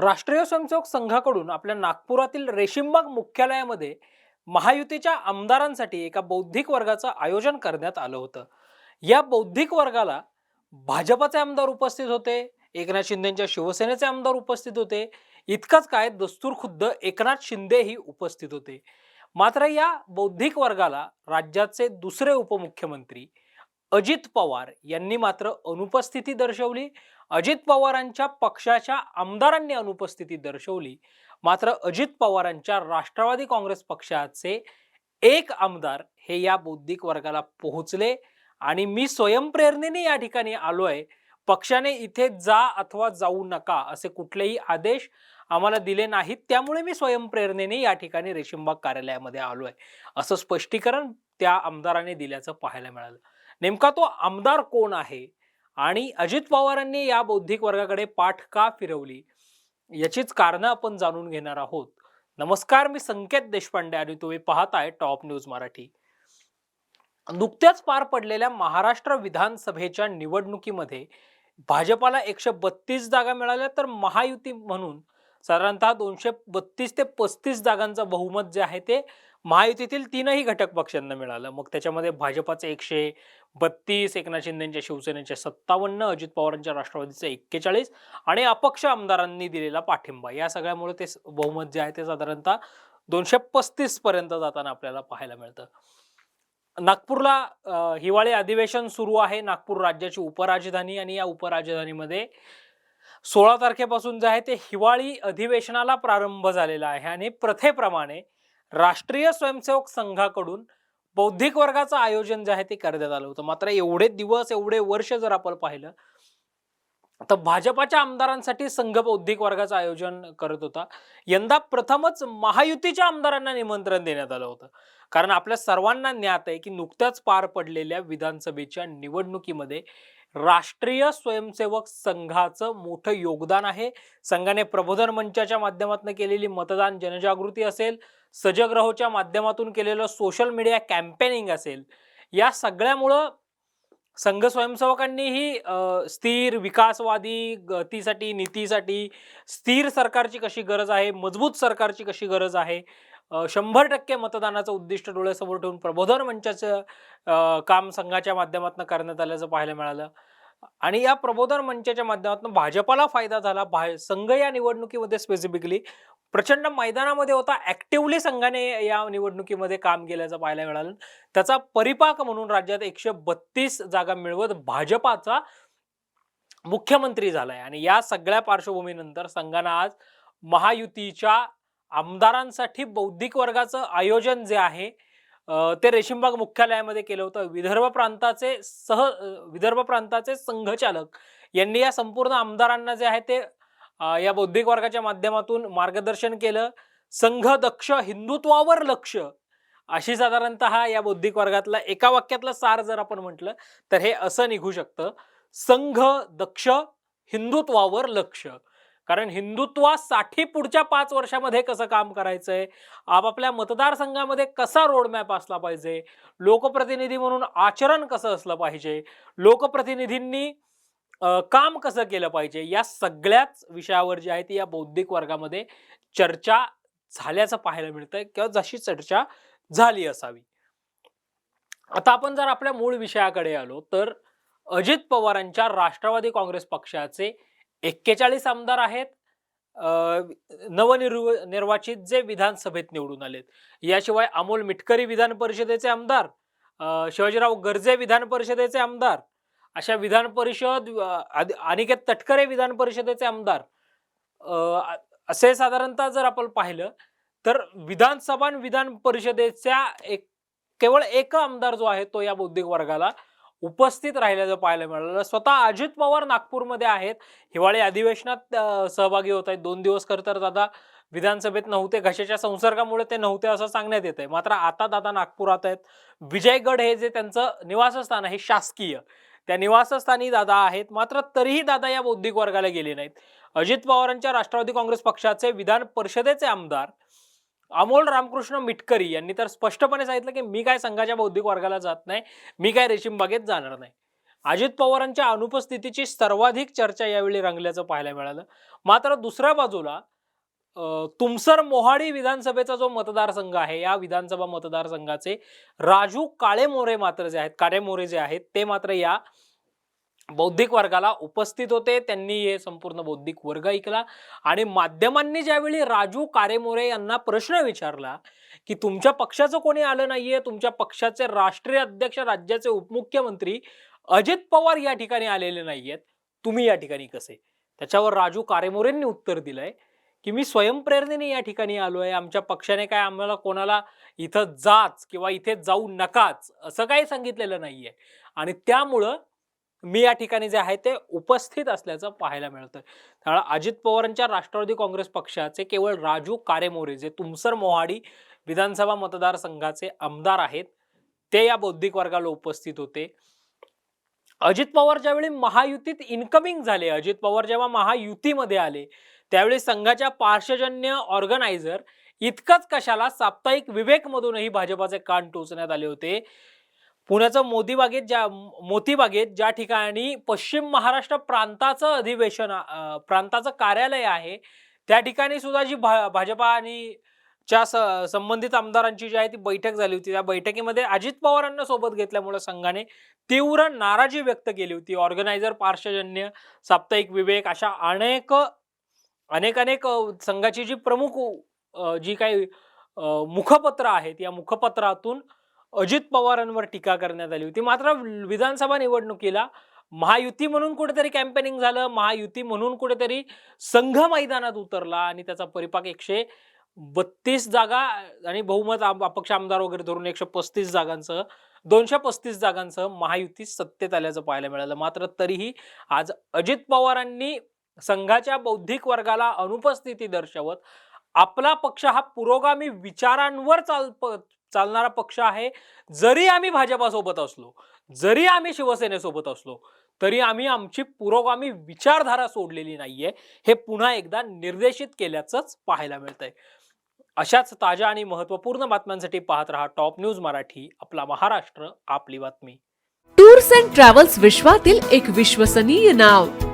राष्ट्रीय स्वयंसेवक संघाकडून आपल्या नागपुरातील रेशीमबाग मुख्यालयामध्ये महायुतीच्या आमदारांसाठी एका बौद्धिक वर्गाचं आयोजन करण्यात आलं होतं. या बौद्धिक वर्गाला भाजपाचे आमदार उपस्थित होते एकनाथ शिंदेच्या शिवसेनेचे आमदार उपस्थित होते इतकंच काय दस्तूर खुद्द एकनाथ शिंदेही उपस्थित होते. मात्र या बौद्धिक वर्गाला राज्याचे दुसरे उपमुख्यमंत्री अजित पवार यांनी मात्र अनुपस्थिती दर्शवली. अजित पवारांच्या पक्षाच्या आमदारांनी अनुपस्थिती दर्शवली. मात्र अजित पवारांच्या राष्ट्रवादी काँग्रेस पक्षाचे एक आमदार हे या बौद्धिक वर्गाला पोहोचले आणि मी स्वयंप्रेरणेने या ठिकाणी आलोय. पक्षाने इथे जा अथवा जाऊ नका असे कुठलेही आदेश आम्हाला दिले नाहीत. त्यामुळे मी स्वयंप्रेरणेने या ठिकाणी रेशीमबाग कार्यालयामध्ये आलो आहे असं स्पष्टीकरण त्या आमदाराने दिल्याचं पाहायला मिळालं. नेमका तो आमदार कोण आहे? आणि अजित पवारांनी या बौद्धिक वर्गाकडे पाठ का फिरवली? याचीच कारणं आपण जाणून घेणार आहोत. नमस्कार मी संकेत देशपांडे आणि तुम्ही पाहताय टॉप न्यूज मराठी. नुकत्याच पार पडलेल्या महाराष्ट्र विधानसभेच्या निवडणुकीमध्ये भाजपाला एकशे बत्तीस जागा मिळाल्या तर महायुती म्हणून साधारणतः दोनशे बत्तीस ते पस्तीस जागांचं बहुमत जे आहे ते महायुतीतील तीनही घटक पक्षांना मिळालं. मग त्याच्यामध्ये भाजपाचं एकशे बत्तीस एकनाथ शिंदेच्या शिवसेनेचे सत्तावन्न अजित पवारांच्या राष्ट्रवादीचे एक्केचाळीस आणि अपक्ष आमदारांनी दिलेला पाठिंबा. या सगळ्यामुळे ते बहुमत जे आहे ते साधारणतः दोनशे पस्तीस पर्यंत जाताना आपल्याला पाहायला मिळतं. नागपूरला हिवाळी अधिवेशन सुरू आहे. नागपूर राज्याची उपराजधानी आणि या उपराजधानीमध्ये सोळा तारखेपासून जे आहे ते हिवाळी अधिवेशनाला प्रारंभ झालेला आहे आणि प्रथेप्रमाणे राष्ट्रीय स्वयंसेवक संघाकडून बौद्धिक वर्गाचं आयोजन जे आहे ते करण्यात आलं होतं. मात्र एवढे दिवस एवढे वर्ष जर आपण पाहिलं तर भाजपाच्या आमदारांसाठी संघ बौद्धिक वर्गाचं आयोजन करत होता. यंदा प्रथमच महायुतीच्या आमदारांना निमंत्रण देण्यात आलं होतं. कारण आपल्या सर्वांना ज्ञात आहे की नुकत्याच पार पडलेल्या विधानसभेच्या निवडणुकीमध्ये राष्ट्रीय स्वयंसेवक संघाचं मोठं योगदान आहे. संघाने प्रबोधन मंचाच्या माध्यमातून केलेली मतदान जनजागृती असेल सजग रहोच्या माध्यमातून केलेलं सोशल मीडिया कॅम्पेनिंग असेल. या सगळ्यामुळं संघ स्वयंसेवकांनीही स्थिर विकासवादी गतीसाठी नीतीसाठी स्थिर सरकारची कशी गरज आहे मजबूत सरकारची कशी गरज आहे शंभर टक्के मतदानाचं उद्दिष्ट डोळ्यासमोर ठेवून प्रबोधन मंचाचं काम संघाच्या माध्यमातून करण्यात आल्याचं पाहायला मिळालं. आणि या प्रबोधन मंचाच्या माध्यमातून भाजपाला फायदा झाला. भा संघ या निवडणुकीमध्ये स्पेसिफिकली प्रचंड मैदानामध्ये होता. ऍक्टिव्हली संघाने या निवडणुकीमध्ये काम केल्याचं पाहायला मिळालं. त्याचा परिपाक म्हणून राज्यात एकशे बत्तीस जागा मिळवत भाजपाचा मुख्यमंत्री झालाय. आणि या सगळ्या पार्श्वभूमीनंतर संघानं आज महायुतीच्या आमदारांसाठी बौद्धिक वर्गाचं आयोजन जे आहे ते रेशीमबाग मुख्यालयामध्ये केलं होतं. विदर्भ प्रांताचे सह विदर्भ प्रांताचे संघचालक यांनी या संपूर्ण आमदारांना जे आहे ते या बौद्धिक वर्गाच्या माध्यमातून मार्गदर्शन केलं. संघ दक्ष हिंदुत्वावर लक्ष अशी साधारणतः या बौद्धिक वर्गातला एका वाक्यातलं सार जर आपण म्हटलं तर हे असं निघू शकतं. संघ दक्ष हिंदुत्वावर लक्ष. कारण हिंदुत्वासाठी पुढच्या पाच वर्षामध्ये कसं काम करायचं आहे आपापल्या मतदारसंघामध्ये कसा रोडमॅप असला पाहिजे? लोकप्रतिनिधी म्हणून आचरण कसं असलं पाहिजे? लोकप्रतिनिधींनी काम कसं केलं पाहिजे? या सगळ्याच विषयावर जे आहे ती या बौद्धिक वर्गामध्ये चर्चा झाल्याचं पाहायला मिळतंय किंवा जशी चर्चा झाली असावी. आता आपण जर आपल्या मूळ विषयाकडे आलो तर अजित पवारांच्या राष्ट्रवादी काँग्रेस पक्षाचे एक्केचाळीस आमदार आहेत. नवनिर्व निर्वाचित जे विधानसभेत निवडून आलेत. याशिवाय अमोल मिटकरी विधान परिषदेचे आमदार शिवाजीराव गर्जे विधान परिषदेचे आमदार अशा विधान परिषद अनिकेत तटकरे विधान परिषदेचे आमदार असे साधारणतः जर आपण पाहिलं तर विधानसभा आणि विधान परिषदेच्या एक केवळ एक आमदार जो आहे तो या बौद्धिक वर्गाला उपस्थित राहिल्याचं पाहायला मिळालं. स्वतः अजित पवार नागपूरमध्ये आहेत. हिवाळी अधिवेशनात सहभागी होत आहेत. दोन दिवस खरं तर दादा विधानसभेत नव्हते. घशाच्या संसर्गामुळे ते नव्हते असं सांगण्यात येत आहे मात्र आता दादा नागपुरात आहेत. विजयगड हे जे त्यांचं निवासस्थान आहे शासकीय. त्या निवासस्थानी दादा आहेत. मात्र तरीही दादा या बौद्धिक वर्गाला गेले नाहीत. अजित पवारांच्या राष्ट्रवादी काँग्रेस पक्षाचे विधान परिषदेचे आमदार अमोल रामकृष्ण मिटकरी यांनी तर स्पष्टपणे सांगितलं की मी काय संघाच्या बौद्धिक वर्गाला जात नाही मी काय रेशीमबागेत जाणार नाही. अजित पवारांच्या अनुपस्थितीची सर्वाधिक चर्चा यावेळी रंगल्याचं पाहायला मिळालं. मात्र दुसऱ्या बाजूला तुमसर मोहाडी विधानसभेचा जो मतदारसंघ आहे या विधानसभा मतदारसंघाचे राजू काळेमोरे मात्र जे आहेत काळेमोरे जे आहेत ते मात्र या बौद्धिक वर्गाला उपस्थित होते. त्यांनी हे संपूर्ण बौद्धिक वर्ग ऐकला आणि माध्यमांनी ज्यावेळी राजू कारेमोरे यांना प्रश्न विचारला की तुमच्या पक्षाचं कोणी आलं नाहीये तुमच्या पक्षाचे राष्ट्रीय अध्यक्ष राज्याचे उपमुख्यमंत्री अजित पवार या ठिकाणी आलेले नाहीयेत तुम्ही या ठिकाणी कसे? त्याच्यावर राजू कारेमोरेंनी उत्तर दिलंय. की मी स्वयंप्रेरणेने या ठिकाणी आलोय. आमच्या पक्षाने काय आम्हाला कोणाला इथं जाच किंवा इथे जाऊ नकाच असं काही सांगितलेलं नाही आहे आणि त्यामुळं मी या ठिकाणी जे आहे ते उपस्थित असल्याचं पाहायला मिळतं त्यामुळे अजित पवारांच्या राष्ट्रवादी काँग्रेस पक्षाचे केवळ राजू कारेमोरे जे तुमसर मोहाडी विधानसभा मतदारसंघाचे आमदार आहेत ते या बौद्धिक वर्गाला उपस्थित होते. अजित पवार ज्यावेळी महायुतीत इन्कमिंग झाले अजित पवार जेव्हा महायुतीमध्ये आले त्यावेळी संघाच्या पार्श्वजन्य ऑर्गनायझर इतकंच कशाला साप्ताहिक विवेकमधूनही भाजपाचे कान टोचण्यात आले होते. पुण्याचं मोतीबागेत ज्या मोतीबागेत ज्या ठिकाणी पश्चिम महाराष्ट्र प्रांताचं अधिवेशन प्रांताचं कार्यालय आहे त्या ठिकाणी सुद्धा जी भा भाजपा आणि च्या स- संबंधित आमदारांची जी आहे ती बैठक झाली होती. त्या बैठकीमध्ये अजित पवारांना सोबत घेतल्यामुळे संघाने तीव्र नाराजी व्यक्त केली होती. ऑर्गनायझर पार्श्वजन्य साप्ताहिक विवेक अशा अनेक अनेक अनेक संघाची जी प्रमुख जी काही मुखपत्र आहेत या मुखपत्रातून अजित पवारांवर टीका करण्यात आली होती. मात्र विधानसभा निवडणुकीला महायुती म्हणून कुठेतरी कॅम्पेनिंग झालं. महायुती म्हणून कुठेतरी संघ मैदानात उतरला आणि त्याचा परिपाक एकशे बत्तीस जागा आणि बहुमत आम- अपक्ष आमदार वगैरे धरून एकशे पस्तीस जागांसह दोनशे पस्तीस जागांसह महायुती सत्तेत आल्याचं पाहायला मिळालं. मात्र तरीही आज अजित पवारांनी संघाच्या बौद्धिक वर्गाला अनुपस्थिती दर्शवत आपला पक्ष हा पुरोगामी विचारांवर चाल प- चालणारा पक्ष आहे. जरी आम्ही भाजपासोबत असलो जरी आम्ही शिवसेनेसोबत असलो तरी आम्ही आमची पुरोगामी विचारधारा सोडलेली नाहीये. हे पुन्हा एकदा निर्देशित केल्याचंच पाहायला मिळतंय. अशाच ताज्या आणि महत्त्वपूर्ण बातम्यांसाठी पाहत रहा टॉप न्यूज मराठी आपला महाराष्ट्र आपली बातमी. टूर्स अँड ट्रॅव्हल्स विश्वातील एक विश्वसनीय नाव.